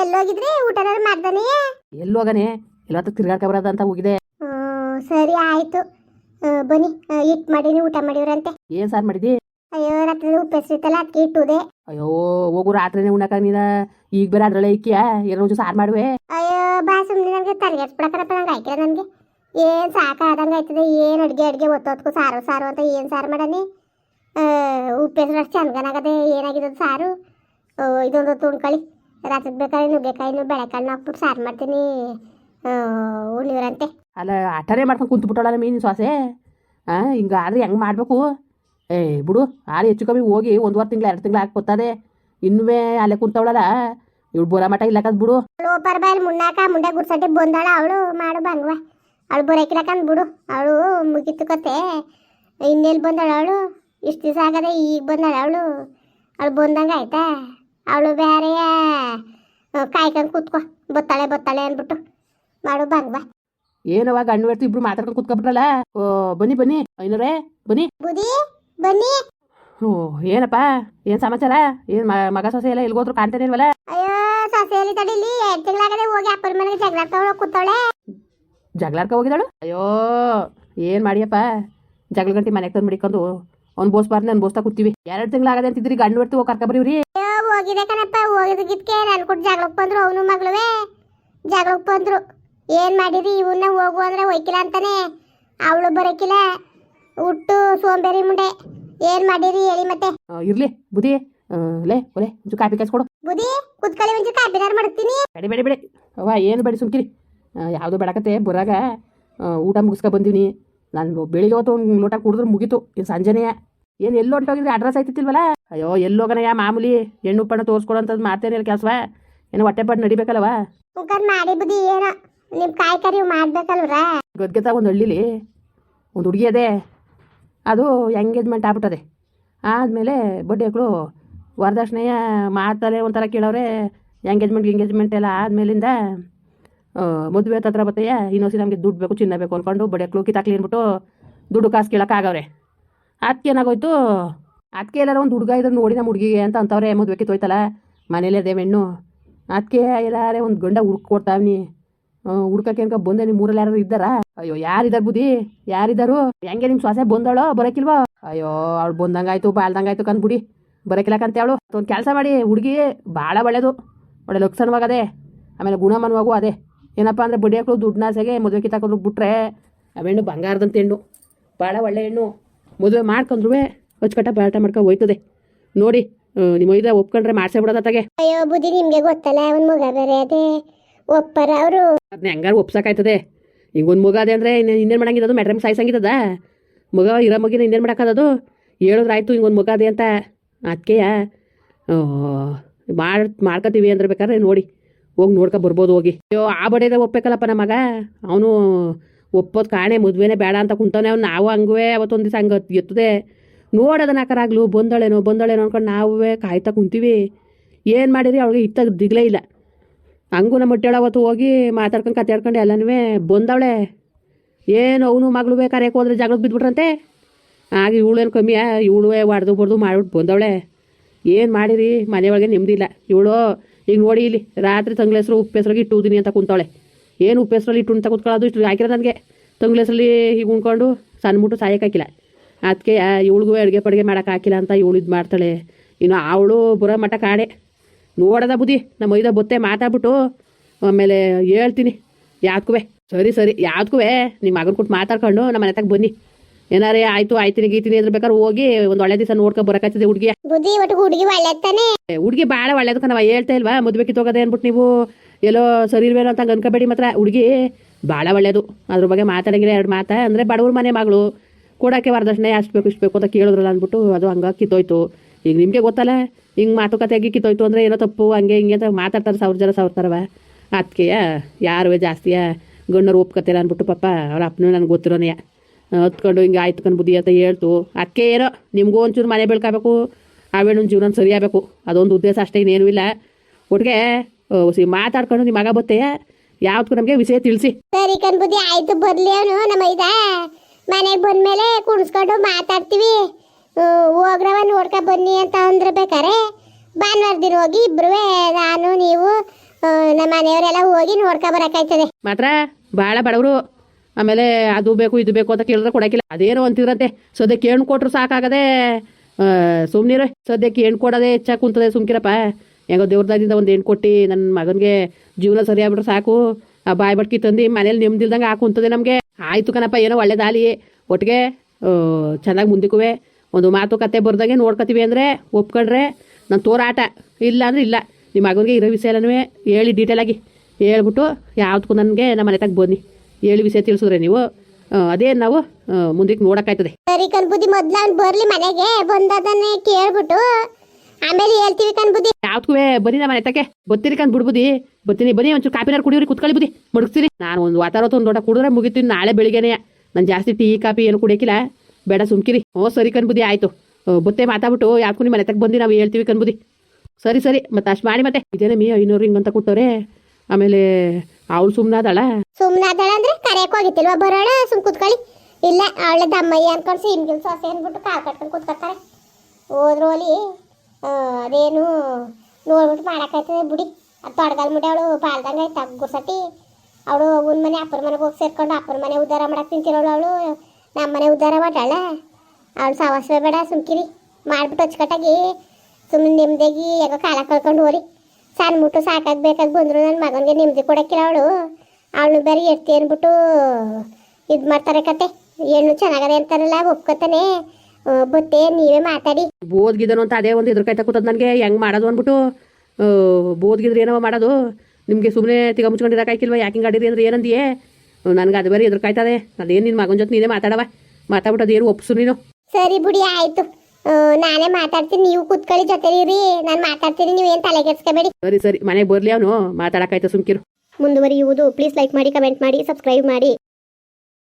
ಎಲ್ಲೋಗಿದ್ರಿ? ಊಟ ಮಾಡ್ದಾನೆ? ಎಲ್ಲಿ ಹೋಗನೆ ತಿರ್ಗಾಕ ತಿರ್ಗಾಡ್ಕ ಬರೋದ ಅಂತ ಹೋಗಿದೆ ಸರಿ ಆಯ್ತು. ಬನ್ನಿ. ಇಟ್ಟು ಮಾಡೀನಿ ಊಟ ಮಾಡಿವ್ರಂತೆ. ಏನ್ ಸಾರ್ ಮಾಡಿದಿ? ಅಯ್ಯೋ ರಾತ್ರಿ ಉಪ್ಪು ಹೆಸರಿತ್ತಲ್ಲ ಅದಕ್ಕೆ ಇಟ್ಟುದೆ. ಅಯ್ಯೋ ಹೋಗು ರಾತ್ರಿನೇ ಉಣ್ಣಕ ನೀನ. ಈಗ ಬೇರೆ ಅದ್ರಲ್ಲೇ ಇಕ್ಕಿಯ? ಎರಡು ಸಾರ್ ಮಾಡುವೆ. ಅಯ್ಯೋ ಬಾ ಸುಮ್ಮನೆ ನನಗೆ ತಲೆಗೆಡ್ಸ್ಬಿಡಕರಪ್ಪ ನಂಗೆ ಆಯ್ಕಿಲ್ಲ ನನಗೆ. ಏನು ಸಾಕಾದಂಗೆ ಆಯ್ತದೆ ಏನು ಅಡುಗೆ ಅಡುಗೆ ಒತ್ತೋತ್ಕು ಸಾರು ಸಾರು ಅಂತ ಏನು ಸಾರು ಮಾಡನಿ ಉಪ್ಪು ಹೆಸರು ಅಷ್ಟು ಚಂದನಾಗದೆ ಏನಾಗಿದೆ ಸಾರು? ಓ, ಇದೊಂದು ತುಣ್ಕಳಿ ರಾತ್ರಿ ಬೇಕಾದ್ರೆ ನುಗ್ಗೆಕಾಯಿನು ಬೆಳೆಕಾಳನ್ನ ಹಾಕ್ಬಿಟ್ಟು ಸಾರು ಮಾಡ್ತೀನಿ. ಉಳಿವ್ರಂತೆ ಅಲ್ಲ ಆಟನೇ ಮಾಡ್ಕೊಂಡು ಕುಂತು ಬಿಟ್ಟೋಳಲ್ಲ ಮೀನು ಸೊಸೆ? ಆ ಹಿಂಗಾದ್ರೆ ಹೆಂಗೆ ಮಾಡಬೇಕು? ಏ ಬಿಡು ಆರು ಹೆಚ್ಚು ಕಮ್ಮಿ ಹೋಗಿ ಒಂದುವರೆ ತಿಂಗಳು ಎರಡು ತಿಂಗಳು ಹಾಕ್ಕೊತಾರೆ ಇನ್ನೂ ಅಲ್ಲೇ ಕುಂತವಳಲ್ಲ. ಇವಳು ಬೋರ ಮಠ ಇಲ್ಲಕದ್ ಬಿಡು. ಲೋಪರ್ ಬಾಯಲ್ಲಿ ಮುನ್ನಾಕ ಮುಂಡೆ ಗುಡ್ಸಟ್ಟಿ ಬಂದಾಳ ಅವಳು ಮಾಡು ಬಂಗ್ವ ಅವಳು ಬರೋಕಿಲಕಂದ್ ಬಿಡು. ಅವಳು ಮುಗಿತು ಕತೆ. ಇನ್ನೆಲ್ಲಿ ಬಂದಾಳ ಅವಳು? ಇಷ್ಟು ದಿವಸ ಆಗದೆ ಈಗ ಬಂದಾಳ ಅವಳು? ಅವಳು ಬಂದಂಗೆ ಆಯ್ತಾ ಅವಳು ಬೇರೆ ಕಾಯ್ಕೊಂಡು ಕೂತ್ಕೊ. ಬತ್ತಾಳೆ ಬತ್ತಾಳೆ ಅಂದ್ಬಿಟ್ಟು. ಮಾಡು ಬಂಗ್ವ ಏನವ ಗಂಡು ಬರ್ತೀವಿ ಇಬ್ರು ಮಾತಾಡ್ಕೊಂಡು ಕೂತ್ಕೊಬಿಟ್ರಲ್ಲ? ಓ ಬನ್ನಿ ಬನ್ನಿ. ಐನೂರೇ ಬನ್ನಿ. ಬುದಿ ಬನ್ನಿ. ಓ ಏನಪ್ಪ? ಏನ್ ಸಮಾಚಾರ? ಏನು ಮಗ ಸೊಸೆ ಎಲ್ಲ ಎಲ್ಗೋದ್ರು ಕಾಣ್ತಾನೆ ಇಲ್ವಲ್ಲ? ಅಯ್ಯೋ ಸೊಸೆಯಲ್ಲಿ ತಡಿಲಿ ಎರಡು ತಿಂಗಳಾಗದೆ ಹೋಗಿ ಅಪ್ಪನ ಮನೆಗೆ ಜಗಳ ಕೂತವಳೆ. ಜಗಳಾಡ್ಕ ಹೋಗಿದಾಳು ಅಯ್ಯೋ ಏನು ಮಾಡಿಯಪ್ಪ? ಜಗಳ ಗಂಟೆ ಮನೆಗೆ ತಂದು ಮಡಿಕೊಂಡು ಅವ್ನು ಬೋಸ್ಬಾರ್ದು ನಾನು ಬೋಸ್ತಾ ಕೂತೀವಿ. ಎರಡು ತಿಂಗಳಾಗದೆ ಅಂತಿದ್ರಿ ಗಂಡು ಬೆಟ್ಟು ಹೋಗಿ ಕರ್ಕ ಬರೀವ್ರಿ ಅಯ್ಯೋ ಹೋಗಿದೆ ಕಣಪ್ಪ ಹೋಗಿದ್ದಕ್ಕೆ ನಾನು ಕೊಟ್ಟು ಜಗಳಕ್ಕೆ ಬಂದ್ರು ಅವನು ಮಗಳುವೆ. ಜಗಳಕ್ಕೆ ಬಂದ್ರು. ಏನು ಮಾಡಿದ್ರಿ ಇವನ್ನ ಹೋಗು ಅಂದ್ರೆ ಒಯ್ಕಿಲ್ಲ ಅಂತಾನೆ. ಅವಳು ಬರೋಕಿಲ್ಲ. ಹುಟ್ಟು ಸೋಂಬೇರಿ ಮುಂಡೆ. ಏನ್ ಮಾಡಿರಿ ಹೇಳಿ ಮತ್ತೆ. ಇರ್ಲಿ ಬುದಿ ಲೇ ಒಲೆ ಒಂಚೂರು ಕಾಪಿ ಕೊಡು ಬುದಿ ಕುತ್ಕೊಳ್ಳಿ ಒಂಚೂರು ಕಾಪಿನಾರು ಮಾಡ್ತೀನಿ. ಬೇಡ ಬೇಡ ಬೇಡ. ಅವ್ವ ಏನು ಬೇಡಿ ಸುಮ್ಕಿರಿ. ಯಾವುದು ಬೇಡಕತ್ತೆ ಬುರಾಗ ಊಟ ಮುಗಿಸ್ಕೊ ಬಂದೀನಿ. ನಾನು ಬೆಳಿಗ್ಗೆ ಹೊತ್ತು ಒಂದು ಲೋಟ ಕುಡಿದ್ರೆ ಮುಗೀತು. ಇದು ಸಂಜೆನೆಯ ಏನು ಎಲ್ಲಿ ಹೊಂಟೋಗಿದ್ರೆ? ಅಡ್ರೆಸ್ ಆಯ್ತಿಲ್ವಲ್ಲ ಅಯ್ಯೋ ಎಲ್ಲೋಗನ ಯಾ ಮಾಮೂಲಿ? ಹೆಣ್ಣು ಪಣ್ಣ ತೋರಿಸ್ಕೊಡೋಂಥದ್ದು ಮಾಡ್ತೇನೆ ಇಲ್ಲ ಕೆಲಸವಾ. ಏನು ಹೊಟ್ಟೆ ಪಟ್ಟು ನಡಿಬೇಕಲ್ವ ಮುಖದ್ ಮಾಡಿ ಬುದಿ ಏನೋ. ನಿಮ್ ಕಾಯಿ ಕರಿ ಮಾಡ್ಬೇಕಲ್ವ್ರ? ಗದ್ಗೆತ ಒಂದು ಹಳ್ಳಿಲಿ. ಒಂದು ಹುಡುಗಿ ಅದೇ. ಅದು ಎಂಗೇಜ್ಮೆಂಟ್ ಆಗ್ಬಿಟ್ಟದೆ. ಆದಮೇಲೆ ಬಡ್ಡೆಗಳು ವರದಕ್ಷಿಣೆಯ ಮಾಡ್ತಾರೆ ಒಂಥರ ಕೇಳವ್ರೆ. ಎಂಗೇಜ್ಮೆಂಟ್ ಎಂಗೇಜ್ಮೆಂಟ್ ಎಲ್ಲ ಆದಮೇಲಿಂದ ಮದುವೆ ತತ್ರ ಬತ್ತಯ್ಯ ಇನ್ನೊಸಿ ನಮಗೆ ದುಡ್ಡು ಬೇಕು ಚಿನ್ನ ಬೇಕು ಅಂದ್ಕೊಂಡು ಬಡಿಯಕ್ಳು ಕಿತ್ತಾಕ್ಲಿ ಅಂದ್ಬಿಟ್ಟು ದುಡ್ಡು ಕಾಸು ಕೇಳೋಕ್ಕಾಗವ್ರೆ ಅದಕ್ಕೆ ಏನಾಗೋಯ್ತು? ಅದಕ್ಕೆ ಎಲ್ಲಾರ ಒಂದು ಹುಡುಗ ಇದ್ರೆ ನೋಡಿ ನಮ್ಮ ಹುಡುಗಿಗೆ ಅಂತ ಅಂತವ್ರೆ, ಮದುವೆ ಹೋಯ್ತಲ್ಲ ಮನೇಲಿ ಅದೇ ಹೆಣ್ಣು. ಅದಕ್ಕೆ ಎಲ್ಲಾರೇ ಒಂದು ಗಂಡ ಹುಡ್ಕೊಡ್ತಾವ್ನಿ ಹುಡ್ಕಕ್ಕೆ ಅನ್ಕ ಬಂದೆ? ನಿಮ್ಮ ಊರಲ್ಲಿ ಯಾರು ಇದ್ದಾರಾ? ಅಯ್ಯೋ ಯಾರಿದ್ದಾರೆ ಬುದಿ ಯಾರಿದ್ದಾರು ಹೆಂಗೆ ನಿಮ್ಮ ಸೊಸೆ ಬಂದಳೋ? ಬರಕಿಲ್ವೋ? ಅಯ್ಯೋ, ಅವಳು ಬಂದಂಗಾಯ್ತು, ಬಾಳ್ದಂಗಾಯ್ತು ಕಂದ್ಬಿಡಿ ಬರಕಿಲ್ಲಕಂತ ಅವಳು. ಒಂದು ಕೆಲಸ ಮಾಡಿ. ಹುಡುಗಿ ಭಾಳ ಒಳ್ಳೇದು. ಒಳ್ಳೆ ಲಕ್ಷಣವಾಗದೆ. ಆಮೇಲೆ ಗುಣಮನವಾಗೂ ಅದೇ. ಏನಪ್ಪ ಅಂದರೆ ಹಾಕಲು ದುಡ್ಡು ನಾಸೆಗೆ ಮದುವೆ ಕಿತ್ತಾಕೊಂಡು ಬಿಟ್ರೆ ಅವೆಣ್ಣು ಬಂಗಾರದಂತ ಹೆಣ್ಣು. ಭಾಳ ಒಳ್ಳೆ ಹೆಣ್ಣು. ಮದುವೆ ಮಾಡ್ಕೊಂಡ್ರು ಅಚ್ಚುಕಟ್ಟ ಬಾಟ ಮಾಡ್ಕೊಂಡು ಹೋಯ್ತದೆ. ನೋಡಿ ನಿಮ್ಮ ಇದ ಒಪ್ಕೊಂಡ್ರೆ ಮಾಡ್ಸೇ ಬಿಡೋದ ತಗೆ ಅಯ್ಯೋ ಬುದ್ಧಿ ನಿಮಗೆ ಗೊತ್ತಲ್ಲ ಅವನ್ ಮಗ ಬೇರೆ ಅದೇ ಒಪ್ಪರ ಅವರು. ಅದನ್ನ ಹೆಂಗಾರು ಒಪ್ಸಕ್ಕಾಯ್ತದೆ ಹಿಂಗೊಂದು ಮಗ ಅದೇ ಅಂದರೆ ಇನ್ನು ಇನ್ನೇನು ಮಾಡಂಗಿರೋದು ಮೆಟ್ರಮ್ ಸಾಯ್ಸಂಗಿದ್ದದ ಮಗ ಇರೋ ಮಗಿನ ಇನ್ನೇನು ಮಾಡೋಕ್ಕದದು? ಹೇಳಿದ್ರಾಯ್ತು ಹಿಂಗೊಂದು ಮಗ ಅದೇ ಅಂತ. ಅದಕ್ಕೆಯ ಮಾಡಿ ಮಾಡ್ಕೊತೀವಿ ಅಂದ್ರೆ ಬೇಕಾದ್ರೆ ನೋಡಿ ಹೋಗಿ ನೋಡ್ಕೊ ಬರ್ಬೋದು ಹೋಗಿ. ಅಯ್ಯೋ ಆ ಬಡೇದ ಒಪ್ಪಬೇಕಲ್ಲಪ್ಪ ನಮ್ಮ ಮಗ ಅವನು ಒಪ್ಪೋದು ಕಾಣೆ ಮದುವೆನೇ ಬೇಡ ಅಂತ ಕುಂತವನೇ ಅವ್ನು ನಾವು ಹಂಗುವೆ ಅವತ್ತೊಂದು ದಿವಸ ಹಂಗೆ ಎತ್ತದೆ. ನೋಡೋದನ್ನ ಕರಾಗ್ಲು ಬಂದಳೇನೋ ಬಂದಳೇನೋ ಅನ್ಕೊಂಡು ನಾವೇ ಕಾಯ್ತಾ ಕುಂತೀವಿ. ಏನು ಮಾಡಿರಿ? ಅವಳಿಗೆ ಇತ್ತಾಗ ದಿಗ್ಲೇ ಇಲ್ಲ. ಹಂಗೂ ನಮ್ಮ ಹೊಟ್ಟೆಳ ಅವತ್ತು ಹೋಗಿ ಮಾತಾಡ್ಕೊಂಡು ಕತ್ತಾಡ್ಕೊಂಡು ಎಲ್ಲನೂ ಬಂದವಳೆ. ಏನು ಅವನು ಮಗಳು ಬೇಕಾರೆ ಹೋದ್ರೆ ಜಗಳಕ್ಕೆ ಬಿದ್ಬಿಟ್ರಂತೆ? ಆಗ ಇವಳೇನು ಕಮ್ಮಿಯ ಇವಳು ಹೊಡೆದು ಬಡ್ದು ಮಾಡಿಬಿಟ್ಟು ಬಂದವಳೆ. ಏನು ಮಾಡಿರಿ? ಮನೆಯೊಳಗೆ ನೆಮ್ಮದಿಲ್ಲ ಇವಳು, ಈಗ ನೋಡಿ ಇಲ್ಲಿ, ರಾತ್ರಿ ತಂಗ್ಳ ಹೆಸರು, ಉಪ್ಪು ಹೆಸ್ರಿಗೆ ಇಟ್ಟು ಅಂತ ಕುಂತವಳೆ. ಏನು ಉಪ್ಪು ಹೆಸ್ರಲ್ಲಿ ಇಟ್ಟು ಉಂಟು ಕೂತ್ಕೊಳ್ಳೋದು ಇಷ್ಟು ಹಾಕಿರೋ ನನಗೆ ತಂಗ್ಲೇಸಲ್ಲಿ ಹೀಗೆ ಉಣ್ಕೊಂಡು ಸಣ್ಣ ಮುಟ್ಟು ಸಾಯಕ್ಕೆ ಹಾಕಿಲ್ಲ. ಅದಕ್ಕೆ ಇವಳಿಗೂ ಅಡುಗೆ ಪಡುಗೆ ಮಾಡೋಕೆ ಹಾಕಿಲ್ಲ ಅಂತ ಇವಳು ಇದು ಮಾಡ್ತಾಳೆ. ಇನ್ನು ಅವಳು ಬರೋ ಮಠ ಕಾಡೆ ನೋಡದ ಬುದ್ಧಿ ನಮ್ಮ ಮೈದ ಬೊತ್ತೆ ಮಾತಾಡ್ಬಿಟ್ಟು ಆಮೇಲೆ ಹೇಳ್ತೀನಿ. ಯಾವ್ದಕ್ಕೂ ಸರಿ ಸರಿ ಯಾವ್ದಕ್ಕೂ ನಿಮ್ಮ ಮಗನ ಕೊಟ್ಟು ಮಾತಾಡ್ಕೊಂಡು ನಮ್ಮ ಮನೆ ತಗ ಬನ್ನಿ. ಏನಾರೇ ಆಯ್ತು ಆಯ್ತೀನಿ ಗೀತೀನಿ ಅಂದ್ರೆ ಬೇಕಾದ್ರೆ ಹೋಗಿ ಒಂದು ಒಳ್ಳೆ ದಿವಸ ನೋಡ್ಕೊ ಬರಕತ್ತಿದೆ ಹುಡುಗಿ ಹುಡುಗಿ ಹುಡುಗಿ ಭಾಳ ಒಳ್ಳೇದು ಕಣವ ಹೇಳ್ತಾ ಇಲ್ವಾ? ಮದುವೆ ಕಿತ್ತೋಗದೆ ಅಂದ್ಬಿಟ್ಟು ನೀವು. ಎಲ್ಲೋ ಸರಿ ಇಲ್ವೇನೋ ಅಂತ ಅನ್ಕೋಬೇಡಿ ಮಾತ್ರ. ಹುಡುಗಿ ಭಾಳ ಒಳ್ಳೆಯದು ಅದ್ರ ಬಗ್ಗೆ ಮಾತಾಡಂಗಿಲ್ಲ, ಎರಡು ಮಾತಾ. ಅಂದರೆ ಬಡವ್ರ ಮನೆ ಮಗಳು. ಕೊಡೋಕ್ಕೆ ವರದಕ್ಷಿಣೆ ಅಷ್ಟು ಬೇಕು, ಇಷ್ಟು ಬೇಕು ಅಂತ ಕೇಳಿದ್ರಲ್ಲ ಅಂದ್ಬಿಟ್ಟು ಅದು ಹಂಗೆ ಕಿತ್ತೋಯ್ತು. ಈಗ ನಿಮಗೆ ಗೊತ್ತಲ್ಲ, ಹಿಂಗೆ ಮಾತುಕತೆಯಾಗಿ ಕಿತ್ತೋಯ್ತು ಅಂದರೆ ಏನೋ ತಪ್ಪು, ಹಂಗೆ ಹಿಂಗೆ ಅಂತ ಮಾತಾಡ್ತಾರೆ, ಸಾವಿರ ಜನ ಸಾವಿರ ಥರವ ಅದಕ್ಕೆ ಯಾರುವೆ ಜಾಸ್ತಿಯ ಗಣ್ಣರು ಒಪ್ಕೋತೀರ ಅಂದ್ಬಿಟ್ಟು ಪಾಪ ಅವ್ರ ಅಪ್ಪನೂ ನನಗೆ ಗೊತ್ತಿರೋನೆಯ ಹತ್ಕೊಂಡು ಹಿಂಗೆ ಆಯ್ತು ಬುದ್ಧಿ ಅಂತ ಹೇಳ್ತು. ಅದಕ್ಕೆ ಏನೋ ನಿಮಗೂ ಒಂಚೂರು ಮನೆ ಬೆಳ್ಕೋಬೇಕು ಆವೇಣೊಂದು ಜೀವನ ಸರಿಯಾಗಬೇಕು ಅದೊಂದು ಉದ್ದೇಶ ಅಷ್ಟೇ ಇನ್ನೇನೂ ಇಲ್ಲ. ಒಟ್ಟಿಗೆ ಮಾತಾಡ್ಕೊಂಡು ನಿಮ್ಮ ಮಗ ಬತ್ತೆ? ಯಾವ್ದಕ್ಕೂ ನಮಗೆ ವಿಷಯ ತಿಳಿಸಿ. ಸರಿ ಕಣ್ ಬುದ್ಧಿ ಆಯ್ತು ಬರ್ಲಿ ಅವನು ನಮ್ಮ ಇದ. ಮನೆಗೆ ಬಂದ್ಮೇಲೆ ಕುಣಿಸ್ಕೊಂಡು ಮಾತಾಡ್ತೀವಿ. ಹೋಗ್ರವ ನೋಡ್ಕ ಬನ್ನಿ ಅಂತ ಅಂದ್ರೆ ಬೇಕಾರೆ ಭಾನುವಾರ ದಿನ ಹೋಗಿ ಇಬ್ರು ನಾನು ನೀವು ನಮ್ಮ ಮನೆಯವರೆಲ್ಲ ಹೋಗಿ ನೋಡ್ಕೊ ಬರಕಾಯ್ತದೆ ಮಾತ್ರ ಭಾಳ ಬಡವರು. ಆಮೇಲೆ ಅದು ಬೇಕು ಇದು ಬೇಕು ಅಂತ ಕೇಳಿದ್ರೆ ಕೊಡಕಿಲ್ಲ ಅದೇನು ಅಂತಿದ್ರಂತೆ. ಸದ್ಯಕ್ಕೆ ಹೆಣ್ಣು ಕೊಟ್ರು ಸಾಕಾಗದೆ ಸುಮ್ಮನಿರೋ ಸದ್ಯಕ್ಕೆ ಹೆಣ್ಣು ಕೊಡೋದೇ ಹೆಚ್ಚಾಗಿ ಕುಂತದೆ ಸುಮ್ಕಿರಪ್ಪ. ಹೆಂಗೋ ದೇವ್ರದಾದಿಂದ ಒಂದು ಏನು ಕೊಟ್ಟು ನನ್ನ ಮಗನಿಗೆ ಜೀವನ ಸರಿಯಾಗ್ಬಿಟ್ರೆ ಸಾಕು. ಆ ಬಾಯಿ ಬಟ್ಕಿ ತಂದು ಮನೇಲಿ ನೆಮ್ಮದಿಲ್ದಂಗೆ ಹಾಕು ಅಂತದೆ ನಮಗೆ. ಆಯ್ತು ಕಣಪ್ಪ, ಏನೋ ಒಳ್ಳೇದಾಲಿ ಒಟ್ಟಿಗೆ ಚೆನ್ನಾಗಿ ಮುಂದಕ್ಕುವೆ ಒಂದು ಮಾತುಕತೆ ಬರ್ದಂಗೆ ನೋಡ್ಕೊತೀವಿ ಅಂದರೆ ಒಪ್ಕೊಂಡ್ರೆ ನಾನು ತೋರಾಟ. ಇಲ್ಲ ಅಂದ್ರೆ ಇಲ್ಲ. ನಿಮ್ಮ ಮಗನಿಗೆ ಇರೋ ವಿಷಯ ಎಲ್ಲನೂ ಹೇಳಿ ಡೀಟೇಲಾಗಿ ಹೇಳ್ಬಿಟ್ಟು ಯಾವ್ದಕ್ಕೂ ನನಗೆ ನಮ್ಮ ಮನೆ ತಗ ಬನ್ನಿ. ಹೇಳಿ ವಿಷಯ ತಿಳಿಸಿದ್ರೆ ನೀವು. ಅದೇ ನಾವು ಮುಂದಕ್ಕೆ ನೋಡೋಕ್ಕಾಯ್ತದೆ. ಸರಿ ಕಣ್ಬುದ್ಧಿ ಮೊದ್ಲು ಬರ್ಲಿ ಮನೆಗೆ. ಬಂದದನ್ನೇ ಕೇಳ್ಬಿಟ್ಟು ಆಮೇಲೆ ಹೇಳ್ತೀವಿ ಕಣ್ಬುದ್ಧಿ ಯಾವ್ದಕ್ಕೂ ಬನ್ನಿ ನಮ್ಮ ಮನೆ ತಕ್ಕೆ. ಬತ್ತೀರಿ ಕಂಡು ಬಿಡ್ಬುದಿ ಬತ್ತೀನಿ ಬನ್ನಿ ಒಂಚೂರು ಕಾಪಿನಾರು ಕುಡಿಯೋರಿ ಕುತ್ಕೊಳ್ಳಿ ಬುದ್ಧಿ. ಮಡಗ್ತೀನಿ ನಾನು ಒಂದು ವಾತಾವರಣ ಒಂದು ದೊಡ್ಡ ಕುಡಿದ್ರೆ ಮುಗಿತೀನಿ. ನಾಳೆ ಬೆಳಿಗ್ಗೆನೆ. ನಾನು ಜಾಸ್ತಿ ಟೀ ಕಾಫಿ ಏನು ಕುಡಿಯೋಕಿಲ್ಲ. ಬೇಡ ಸುಮ್ಕಿರಿ. ಓ ಸರಿ ಕಣ್ಬುದಿ ಆಯಿತು. ಬತ್ತೆ ಮಾತಾಡ್ಬಿಟ್ಟು ಯಾವ್ದಕ್ಕೂ ನಿಮ್ಮ ಮನೆ ತಕ್ಕ ಬಂದು ನಾವು ಹೇಳ್ತೀವಿ ಕಣ್ಬುದಿ ಸರಿ ಸರಿ. ಮತ್ತೆ ಅಷ್ಟು ಮಾಡಿ ಮತ್ತೆ. ಇದೇನೇ ಮೀ ಐನೂರು ಹಿಂಗಂತ ಕೊಟ್ಟವ್ರೆ. ಆಮೇಲೆ ಅವಳು ಸುಮ್ಮನಾದಳ ಸುಮ್ಮನಾದಳ ಅಂದ್ರೆ ಕರೆಯಕ್ ಹೋಗಿತ್ತಿಲ್ವಾ? ಬರೋಣ ಸುಮ್ ಕುತ್ಕೊಳ್ಳಿ. ಇಲ್ಲ ಅವಳೆ ದಮ್ಮಯ್ಯ ಅನ್ಕೊಂಡು ಸಿಮ್ಗಿಲ್ ಸೊಸೆ ಅಂದ್ಬಿಟ್ಟು ಕಾಲ್ ಕಟ್ಕೊಂಡು ಕುತ್ಕೊತಾರೆ ಹೋದ್ರು ಅಲ್ಲಿ ಆ, ಅದೇನು ನೋಡ್ಬಿಟ್ಟು ಮಾಡಕ್ಕಾಯ್ತದೆ ಬಿಡಿ. ಅದು ತೊಡಗಲ್ ಮುಡಿ ಅವಳು ಆಯ್ತು ಗುರ್ಸಟ್ಟಿ ಅವಳು ಅವನ ಮನೆ, ಅಪ್ಪರ ಮನೆಗೆ ಹೋಗಿ ಸೇರ್ಕೊಂಡು ಅಪ್ಪರ ಮನೆ ಉದ್ಧಾರ ಮಾಡಕ್ಕೆ ತಿಂತಿರೋಳು ಅವಳು. ನಮ್ಮ ಮನೆ ಉದ್ಧಾರ ಮಾಡಾಳೆ ಅವಳು ಸಾವಾಸ ಬೇಡ, ಸುಮ್ಕಿರಿ. ಮಾಡ್ಬಿಟ್ಟು ಅಚ್ಚುಕಟ್ಟಾಗಿ ಸುಮ್ಮನೆ ನೆಮ್ಮದಿಯಾಗಿ ಯಾಕೋ ಕಾಲ ಕಳ್ಕೊಂಡು ಹೋರಿ. ಸಣ್ಣ ಮುಟ್ಟು ಸಾಕಾಗಿ ಬೇಕಾಗಿ ಬಂದ್ರು ನನ್ನ ಮಗನಿಗೆ ನೆಮ್ಮದಿ ಕೊಡಕ್ಕಿಲ್ಲ ಅವಳು. ಅವಳು ಬೇರೆ ಎತ್ತಿ ಅಂದ್ಬಿಟ್ಟು ಇದು ಮಾಡ್ತಾರೆ ಕತೆ. ಹೆಣ್ಣು ಚೆನ್ನಾಗದೆ ಅಂತಾರಲ್ಲ ಒಪ್ಕೊತಾನೆ. ಬತ್ತೆ ನೀವೇ ಮಾತಾಡಿ. ಬೋದ್ಗಿದನು ಅಂತ ಅದೇ ಒಂದು ಎದ್ರುಕಾಯ್ತಾ ಕೂತದ್ ನನಗೆ? ಹೆಂಗೆ ಮಾಡೋದು ಅಂದ್ಬಿಟ್ಟು? ಬೋದ್ಗಿದ್ರೆ ಏನೋ ಮಾಡೋದು? ನಿಮಗೆ ಸುಮ್ಮನೆ ತಿಗ ಮುಚ್ಕೊಂಡಿರೋಕಾಯ್ಕಿಲ್ವ ಯಾಕೆ ಹಿಂಗೆ ಆಡಿರಿ ಅಂದ್ರೆ ಏನಂದಿಯೇ? ನನಗೆ ಅದು ಬೇರೆ ಎದುರ್ಕಾಯ್ತದೆ ಅದೇನು ನಿನ್ನ ಮಗನ ಜೊತೆ ನೀನೇ ಮಾತಾಡವ? ಮಾತಾಡ್ಬಿಟ್ಟು ಅದೇನು ಒಪ್ಸು ನೀನು? ಸರಿ ಬಿಡಿ ಆಯ್ತು. ನಾನೇ ಮಾತಾಡ್ತೀನಿ. ನೀವು ಕೂತ್ಕೊಳ್ಳಿ ರೀ ನಾನು ಮಾತಾಡ್ತೀನಿ. ನೀವು ಏನು ತಲೆ ಕೆಡ್ಸ್ಕೊಬೇಡಿ. ಸರಿ ಸರಿ. ಮನೆಗೆ ಬರಲಿ ಅವನು. ಮಾತಾಡೋಕ್ಕಾಯ್ತು ಸುಮ್ಕಿರು. ಮುಂದುವರಿಯುವುದು. ಪ್ಲೀಸ್ ಲೈಕ್ ಮಾಡಿ ಕಮೆಂಟ್ ಮಾಡಿ ಸಬ್ಸ್ಕ್ರೈಬ್ ಮಾಡಿ.